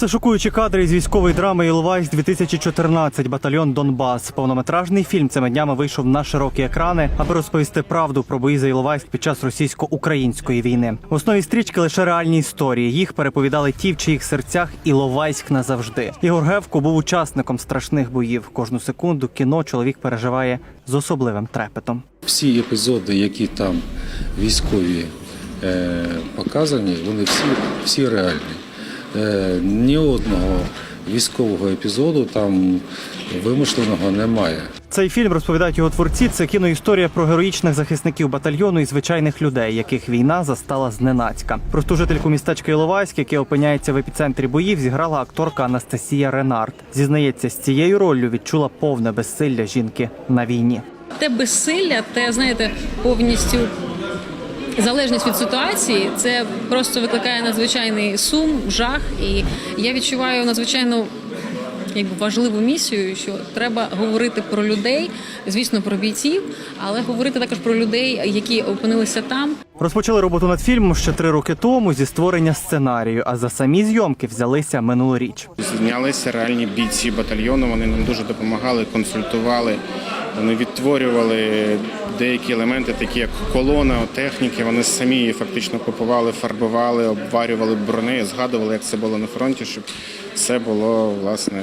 Це шокуючі кадри із військової драми Іловайськ 2014 батальйон Донбас. Повнометражний фільм цими днями вийшов на широкі екрани, аби розповісти правду про бої за Іловайськ під час російсько-української війни. В основі стрічки лише реальні історії. Їх переповідали ті, в чиїх серцях Іловайськ назавжди. Ігор Гевко був учасником страшних боїв. Кожну секунду кіно чоловік переживає з особливим трепетом. Всі епізоди, які там військові е, показані, вони всі, всі реальні. Е, ні одного військового епізоду там вимишленого немає. Цей фільм розповідають його творці. Це кіноісторія про героїчних захисників батальйону і звичайних людей, яких війна застала зненацька. Просту жительку містечка Іловайськ, яке опиняється в епіцентрі боїв, зіграла акторка Анастасія Ренард. Зізнається, з цією роллю відчула повне безсилля жінки на війні. те безсилля, те знаєте, повністю залежність від ситуації, це просто викликає надзвичайний сум, жах. І я відчуваю надзвичайно якби важливу місію, що треба говорити про людей, звісно, про бійців, але говорити також про людей, які опинилися там. Розпочали роботу над фільмом ще три роки тому зі створення сценарію. А за самі зйомки взялися минулоріч. Знялися реальні бійці батальйону. Вони нам дуже допомагали, консультували. Вони відтворювали деякі елементи, такі як колона техніки. Вони самі її фактично купували, фарбували, обварювали брони, згадували, як це було на фронті, щоб це було власне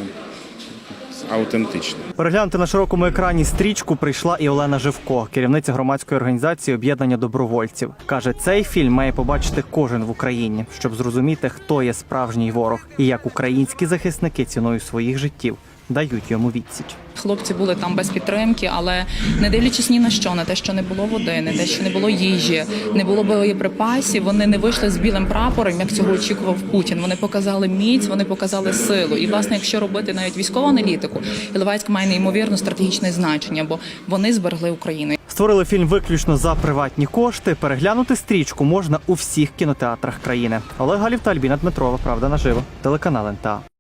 автентично. Переглянути на широкому екрані стрічку прийшла і Олена Живко, керівниця громадської організації об'єднання добровольців. каже, цей фільм має побачити кожен в Україні, щоб зрозуміти, хто є справжній ворог і як українські захисники ціною своїх життів дають йому відсіч. Хлопці були там без підтримки, але не дивлячись ні на що, на те, що не було води, не те, що не було їжі, не було боєприпасів. Вони не вийшли з білим прапором, як цього очікував Путін. Вони показали міць, вони показали силу. І власне, якщо робити навіть військову аналітику, Іловайськ має неймовірно стратегічне значення, бо вони зберегли Україну. Створили фільм виключно за приватні кошти. Переглянути стрічку можна у всіх кінотеатрах країни. Олег Галів та Альбіна Дмитрова. Правда наживо. Телеканал НТА.